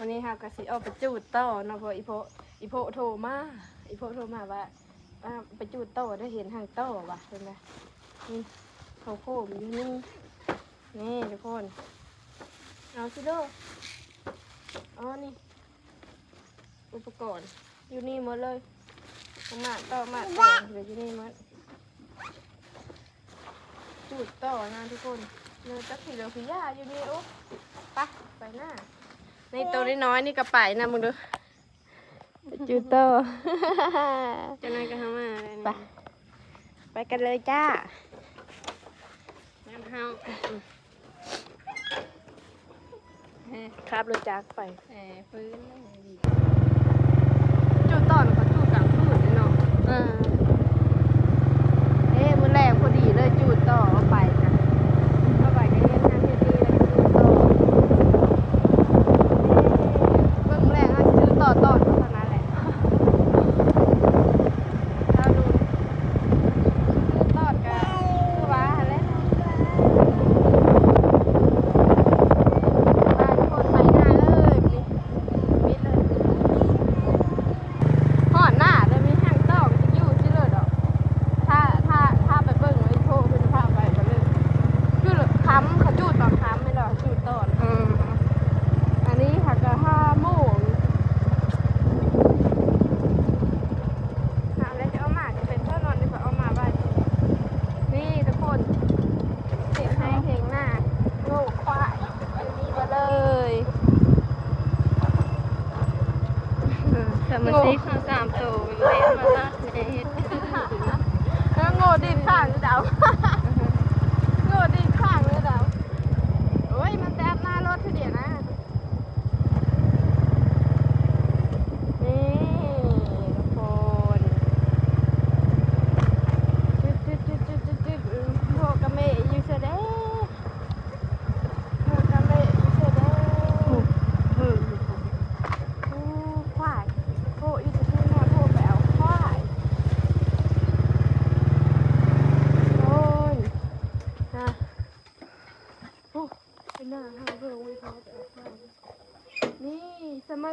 วันนี้ค่ะกะสิเอาไปจูดต่อเนาะเพราะอีโพอีโพโทรมาอีโพโทรมาว่าว่าไปจูดต่อได้เห็นทางต่อว่ะเห็นไหมนี่เขาโค้งอยู่นี่นี่ทุกคนเอาสิเด้ออ๋อนี่ อุปกรณ์อยู่นี่หมดเลยเอามาต่อมาต่อเดี๋ยวอยู่นี่หมดจูดต่อนะทุกคนเนื้อจักผีเหลืองผีย่าอยู่นี่โอ้ไปไปหน้าในตัวน้อยๆนี่กระไปนะมึงดูจูโต้จะนั่งกันทำมาอะไรไปไปกันเลยจ้างั้นเฮาครับรถจักรไปแอบฟื้นเลยดีจูดต่อนะเขาจูดกลางคืนเลยเนาะเออเอ๊ะมือแรงพอดีเลยจูดต่อเอาไป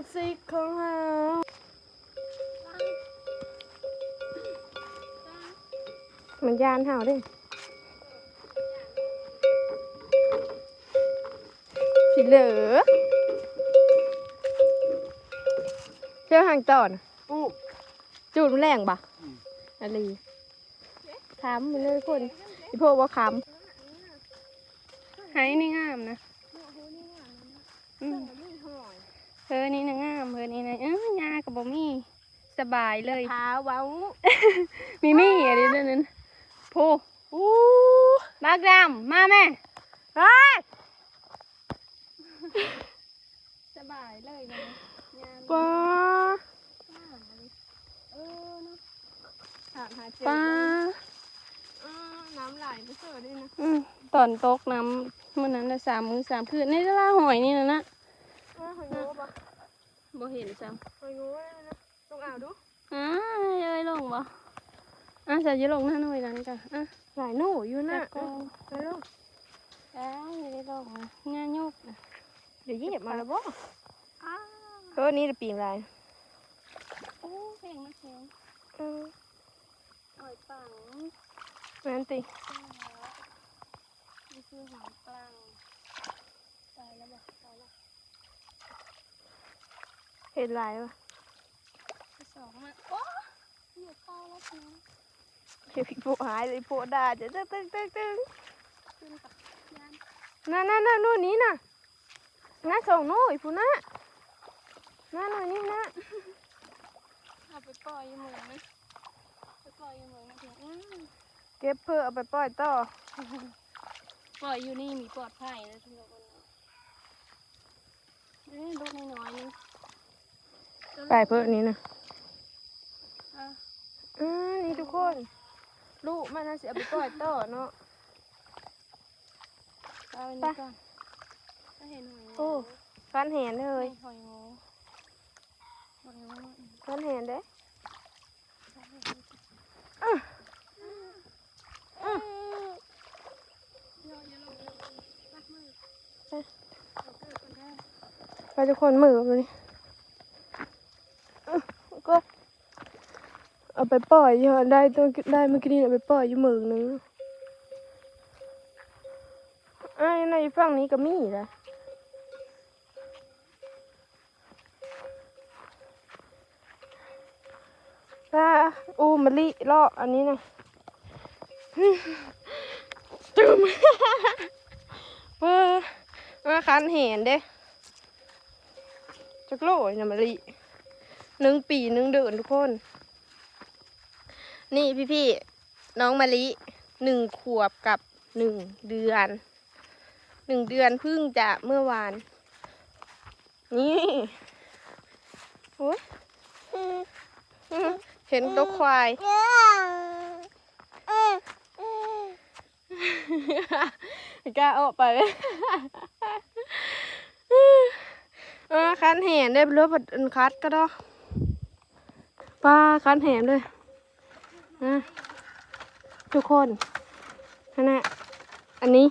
สมาชิกของเรามันยานเห่าดิผิดเหลือเชื่อห่างต่อนอู้จูดมันแรงปะอะไรค้ำมันเลยคนอีพวกว่าค้ไห้นี่งามนะอืม เธอนี่นะงามเธอนี่นะเอ้ยยากับบ่มีสบายเลยำขาเว้ามีมี่อะไรนั่นนั่นพูอู้มากดำมาแม่เฮ้ยสบายเลยนะยาป้าเออเนาะถามหาเจปลาอืมน้ำไหลไปเสือด้วยนะอืมตอนตกน้ำมื่อนั้นละสามมือสามคืนในตลาหอยนี่นะนะเออหอยงูปะ บ่เห็นซ้หอยงูเลยนะลองอ่าวดูำอ่าเอ้ยลงบ่อะจะจะลงหน้าหน่อยนั้นจ้ะอะหลายหนูอยู่นะจับกองไปลูกแล้วไม่ได้ลงนะงานยกนะเดี๋ยวเหยียบมาแล้วบ่อ้าเออนี่จะปีนอะไรโอ้เพลงนะเพลงเออหอยปังนั่นตินี่คือหอยปังตายแล้วบ่ตายแล้ว เห็นลายวะที่สองมาโอ้เหยียบเป้าแล้วนะเห็นพี่โปหายเลยโปด่าจะตึ้งตึ้งตึ้งตึ้งขึ้นกับยานนั่นนั่นนั่นนู่นนี่น่ะน่าส่งนู่นอีฟูน่ะน่าหน่อยนี่นะเอาไปปล่อยอยู่เมืองนะไปปล่อยอยู่เมืองนะเพียงอืมเก็บเพื่อเอาไปปล่อยต่อปล่อยอยู่นี่มีปลอดภัยแล้วทุกคนเอ้ยลูกน้อยๆนึง ไปเพื่อนี้นะอะอ่านี่ทุกคน ลูกมันน่าจะเอาไปปล่อยต่อเนาะเอาไปนี่ก่อนก็เห็นหอยโอ้ฟันแหนเลเฮ้ยยหอยงูหอยงูฟันแหนเด้เยอะเยอะลงเยอะลงปักมือเอาเกิดคนแรกไปทุกคนมือมานี่ก็ เอาไปปล่อยอยู่หั่นได้ตัวได้เมื่อกี้นี่เอาไปปล่อยอยู่หมือนึงไอ้ในฝั่งนี้ก็มีนะถ้าอูมะลิลาะอันนี้นะจุ่มเออมาคันเห็นเด้จักโลยนะมะลิหนึ่งปีหนึ่งเดือนทุกคน นี่พี่พี่น้องมะลิหนึ่งขวบกับหนึ่งเดือนหนึ่งเดือนเพิ่งจะเมื่อวาน นี่โอ้ยเห็นตัวควาย กล้าออกไปเออคันแหนได้เรือผัดอันคัดก็ได้ปลาคันแหนเลย นะทุกคนนั่นแหละอันนี้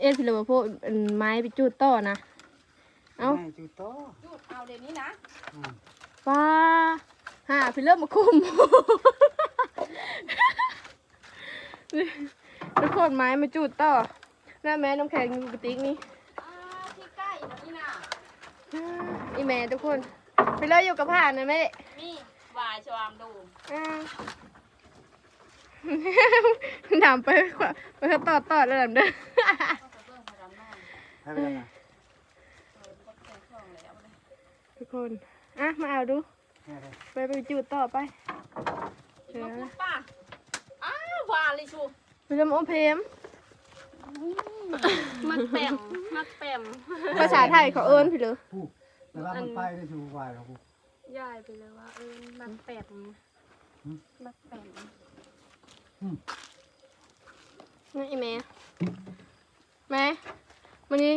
เอ็ดพิลมาโพดอันไม้ไปจูดต่อนะ เอ้าไม่จุดโตจุดเอาเดี๋ยวนี้นะอืมปลาหาพิลเลอร์มาคุม ทุกคนไม้มาจูดต่อหน้าแม่น้ำแข็งอยู่กระติกนี่ อ่าที่ใกล้แบบนี้นะอีแม่ทุกคนไปเลยอยู่กับผ่านนะแม่มีวายชวามดู อ่า ถามไปขวาไปต่อต่อแล้วเด้อให้ไปยังไงทุกคนอะมาเอาดูเนี่ยเลยไปไปจูดต่อไปเดี๋ยวมาพูนะดป่ะอ้าววานเลยชูไปจะมาอมเพมมักแปมมักแปมภาษาไทยเขาเอิ้นพี่เลยผู้แต่ว่ามันไปได้ถูกกว่าแล้วผู้ยายไปเลยว่าเออมักแปมมักแปม นี่อีแม่แม่มันนี้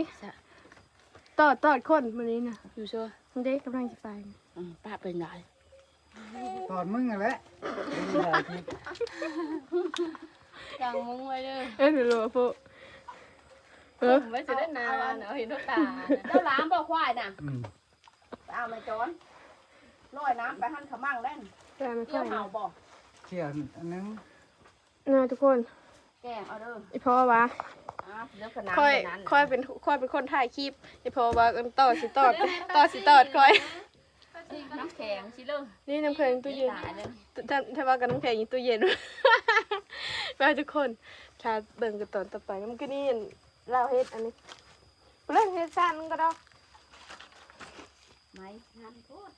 ต่อต่อคนมันนี้นะอยู่ชัวมันเด็กกำลังจะไปป้าเป็นไงตอนมึงอะไรนี่แหละที่กางมุ้งไว้เลยเอ้ยพี่เลยพวกเออไว้จะได้นานเนาะเห็นตาเจ้าล้างบ่ควายน่ะอืมไปเอามาจอนลอยน้ำไปหั่นขมั่งเล่นแต่ไม่เกี่ค่ยอวยเห่าบ่เชี่ยอันนึง นะทุกคนแกงเอาเด้ออีพ่อวะอะเลือกขนาดค่อยนั้นค่อยเป็นค่อยเป็นคนถ่ายคลิปอีพ่อว่ากันต่อสิต่อต่อสิต่อค่อย น้ำแข็งชิเลอร์นี่น้ำแข็งตู้เย็น ตายเลยถ้าถ้าว่ากันน้ำแข็งอยู่ตู้เย็น ไปทุกคนถ้าเบิ่งกันตอนต่อไปมันก็นี่เราเฮ็ดอันนี้เล่นเฮ็ดสั้นก็ได้ไม้หั่นโคตร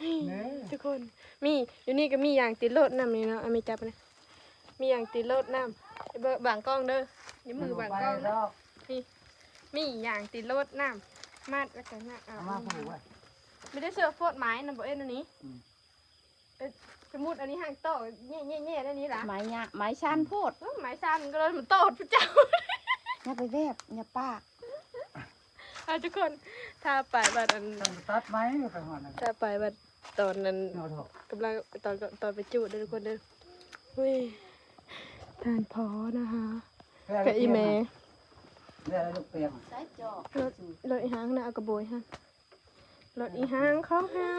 เนี่ยทุกคนมีอยู่นี่ก็มีอย่างติดรถน้ำนี่เนาะเอาไม่จับนะมีอย่างติดรถน้ำไอ้เบอร์บางกล้องเด้อนี่มือบางกล้องแล้นะวมีอย่างติดรถน้ำมาดแล้วกันนะเอาเอามาผูกไว้ไม่ได้เชือกโฟดไม้นะบอกเอ็นอันนี้อืมเอ้ยสมมุดอันนี้ห่างโตะแง่แง่แง่ๆๆอันนี้ล่ะไม้เนี่ยไม้ชันโพดเอ้าไม้สั้นก็เลยมันโตดพระเจ้าอย่าไปแวบอย่าปากอะทุกคนถ้าไปบัดอันต้องตัดไหมไปหอดนะถ้าไปบัด ตอนนั้นเอาเถอะกำลังตอนตอนไปจูดเด้อทุกคนเด้อเฮ้ยทานพอนะคะกับอีเมเรียกอะไรลูกเปียกใส่จอกรถรถอีหางนะเอากระโบยฮะรถอีหางของเฮา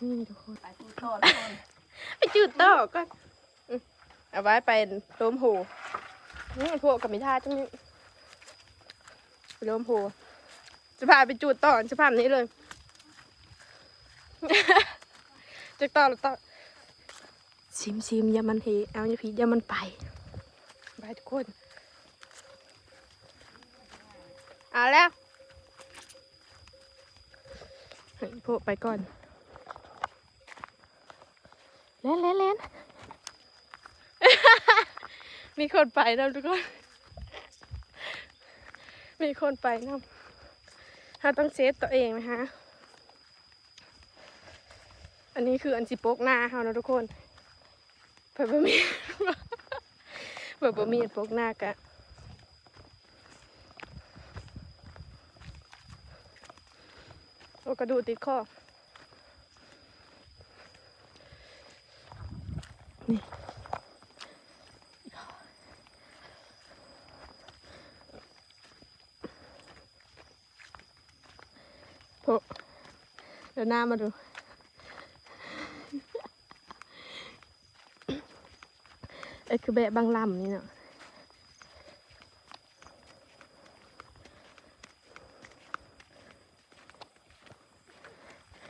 นี่ทุกคนไปทุกตอนไปจูดต่อก็อืมเอาไว้ไปโลมหูนี่พวกกับมิท่าจังนี้ไปโลมหูจะพาไปจูดต่อจะพาแบบนี้เลย จะต่อหรือต่อซิมซิมอย่ามันเฮเอาอย่าพีอย่ามันไปไปทุกคนเอาแล้วให้พวกไปก่อนเล่นเล่นเล่นมีคนไปนะทุกคน มีคนไปนะเราต้องเซฟตัวเองนะคะ อันนี้คืออันสิโปกหน้าเขานะทุกคนเผื่อบะมีเผื่อบะมีอันโปกหน้ากะโอกระดูติดข้อนี่โหเดี๋ยวหน้ามาดู คือแบะบางลำนี่เนาะ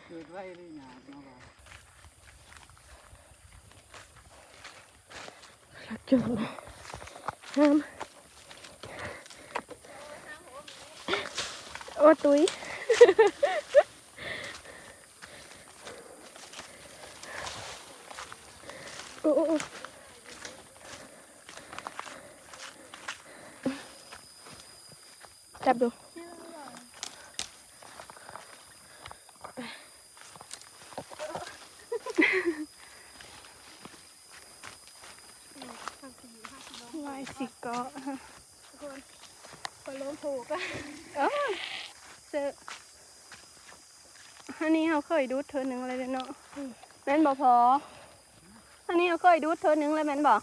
เกิดไว้เลยหยาบมาบ่รักจนห้ามโอ้ตุ้ยโอ้โอ้โอ้ จับดูวายสิเกาะคนล้มผูกอะเออเจออันนี้เขาเคยดูดเธอหนึ่งเลยเด้อเนาะแม่นบอกพออันนี้เขาเคยดูดเธอหนึ่งเลยแม่นบอก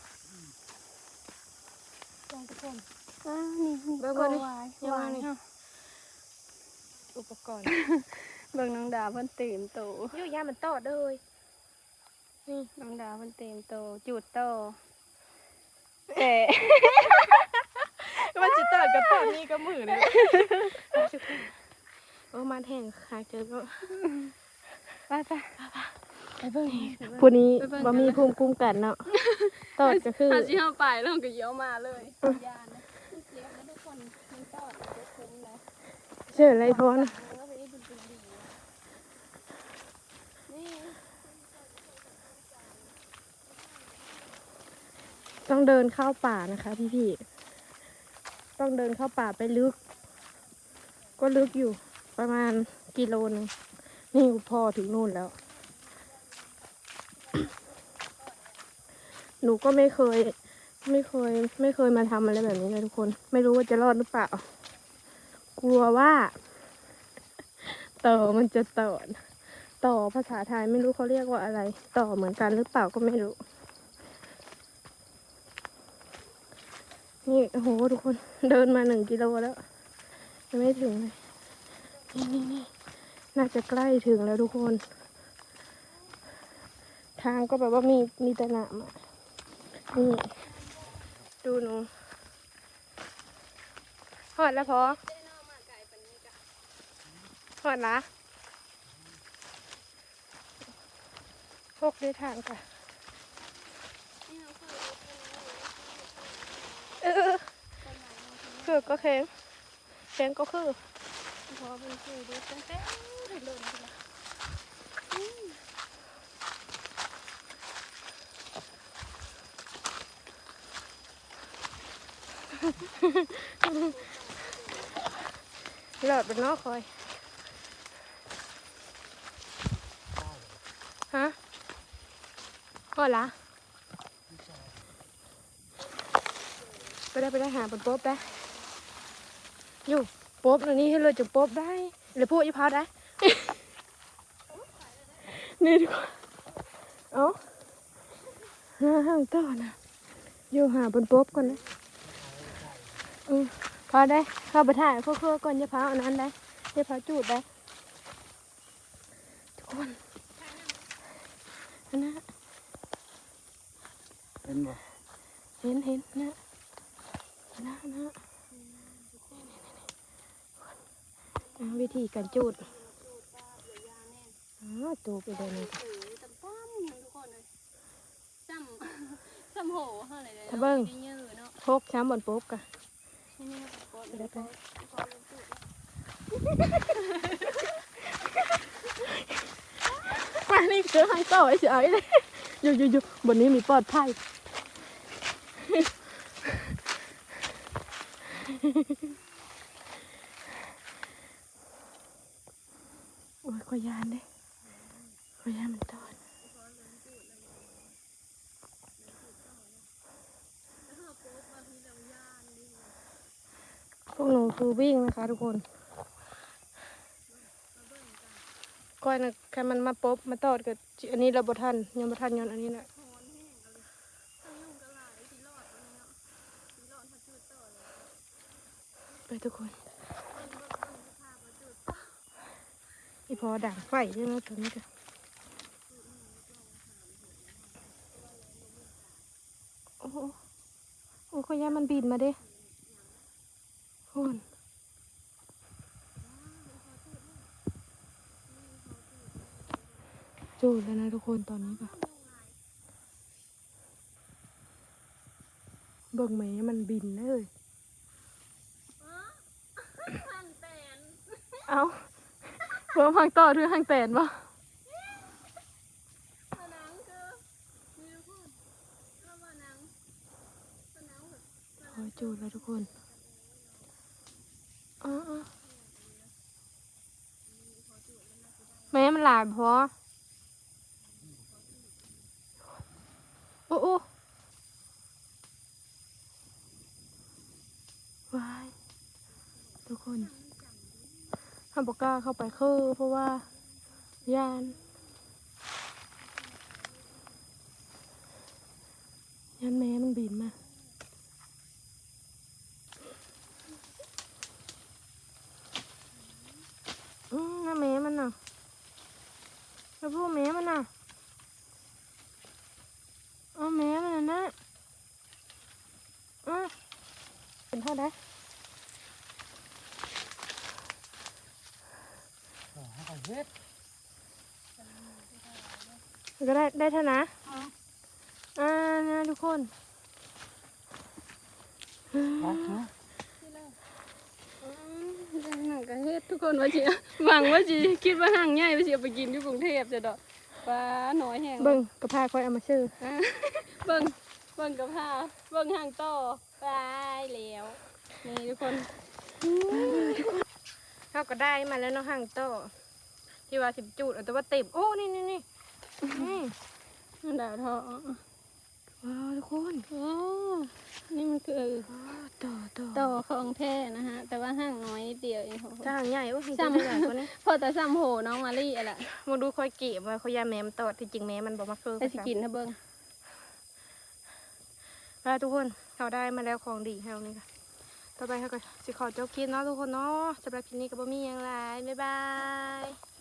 ลองทุกคน อ่านี่นี่เบิ่งก็เบิ่งนี่ วายยังวายนี่เนาะอุปกรณ์เบิ่งน้องดาวเพิ่นเต็มโตยู่ยามันตอดเลยนี่น้องดาวเพิ่นเต็มโตจูดโตเอ๋มันจะตอดกับตอดนี่ก็มือเลยโอ้มาแทงขาเจอก็ไปไปไปเบิ่ง ผู้นี้ไปเบิ่งบ่มีภูมิคุ้มกันเนาะตอดก็คือ ถ้าสิเฮาไปแล้วมันก็เยี่ยวมาเลยยานนะเจ็บนะทุกคนมันตอดมันจะคุ้มนะ เชื่ออะไรพอนะนี่ต้องเดินเข้าป่านะคะพี่พี่ต้องเดินเข้าป่าไปลึก ก็ลึกอยู่ประมาณกิโลนึงนี่พอถึงนู่นแล้ว หนูก็ไม่เคย ไม่เคย ไม่เคยมาทำอะไรแบบนี้เลยทุกคน ไม่รู้ว่าจะรอดหรือเปล่า กลัวว่าต่อมันจะต่อต่อภาษาไทยไม่รู้เขาเรียกว่าอะไร ต่อเหมือนกันหรือเปล่าก็ไม่รู้ นี่โอ้โหทุกคนเดินมาหนึ่งกิโลแล้วยังไม่ถึงเลยนี่นี่นี่น่าจะใกล้ถึงแล้วทุกคน ทางก็แบบว่ามีมีแต่หนามอะนี่ดูหนูหอดแล้วพอ อดละพกได้ทางค่ะเออคือก็แข็งแข็งก็คือพอเป็นคือดูตั้งแต่เดินไปแล้วหลอดเป็นนอกคอย ฮะ พอละไปได้ไปได้หาบนโป๊บได้อยู่โป๊บอันนี้ให้เลยจะโป๊บได้หรือพูดอีพาได้นี่ดีกว่าเอ้าหาห้างต่อนะอยู่หาบนโป๊บก่อนนะอืมพอได้เข้าไปถ่ายเพื่อๆก่อนจะพาอันนั้นได้จะพาจูดได้ ทุกคนอันนั้น เป็นบ่ เห็นเห็นนะนะนะอ่าวิธีการจูดอ๋อตูไปเลยนะถือตะป้อมทุกคนเลยซ้ำซ้ำโหเท่าไหร่เลยถ้าเบิ้งเยอะเนาะพกช้ำบนโป๊บกะนี่ก็ปดไปได้ไปมานี่เจอให้ต่อไอ้เฉยเลยอยู่อยู่อยู่บนนี้มีปลอดภัย โอ้ยขอยานเด้ขอยานมันตอนพวกหนูคือวิ่งนะคะทุกคนก้อยนะแค่มันมาปบมาตอดกับอันนี้เราบทันยังบทันยอนอันนี้แหละไปทุกคนอีพอด่างไฟใช่ไหมตัวนี้ก็โอ้โหโอ้ขยามันบินมาเด้คุณจูดแล้วนะทุกคนตอนนี้ก็เบิ่งไหมมันบินเลย เอาเพิ่มหางต่อหรือหางแตนวะโอ้ยจูดแล้วทุกคนอ๋ออ๋อแม่มันหลายพอโอ้โอ้วายทุกคน ห้ามบอกกล้าเข้าไปคือเพราะว่ายานยานแม่มันบินมาอืมน่าแม่มันน่ะแล้วพวกแม่มันน่ะเอาแม่มันนะนะอะเป็นเท่าไดต่อให้เขาเฮ็ด ก็ได้ได้เท่านะอ่านะทุกคนเอาเนาะหนังกระเฮ็ดทุกคนว่าสิหวังว่าสิคิดว่าห่างใหญ่ว่าสิเอาไปกินอยู่กรุงเทพจะดอกปลาหน่อยแห้งเบิ่งกระพาคอยเอามาชื่ออะเบิ่งเบิ่งกับผ้าเบิ่งห่างต่อไปแล้วนี่ทุกคนเขาก็ได้มาแล้วเนาะห่างโตอ ที่ว่าสิบจูดเอาแต่ว่าเต็มโอ้นี่นี่นี่นี่ดาวทองว้าวทุกคนโอ้นี่มันคือว้าวต่อต่อต่อของแท้นะฮะ แต่ว่าห่างน้อยนิดเดียวเองโหถ้าห่างใหญ่โอ้ห่างซ้ตัวใหญ่กว่านี้ำพอแต่ซ้ำโหน้องมาลี่อะล่ะมาดูคอยเก็บมาเขายาแม่มันตอดที่จริงแม่มันบอกมาคือได้สิกินถ้าเบิ่งแล้วทุกคนเขาได้มาแล้วของดีให้เรานี่ค่ะต่อไปเขาก็สิขอเจ้าคิดเนาะทุกคนเนาะสำหรับคลิปนี้ก็บ่มีอย่างไรบ๊ายบาย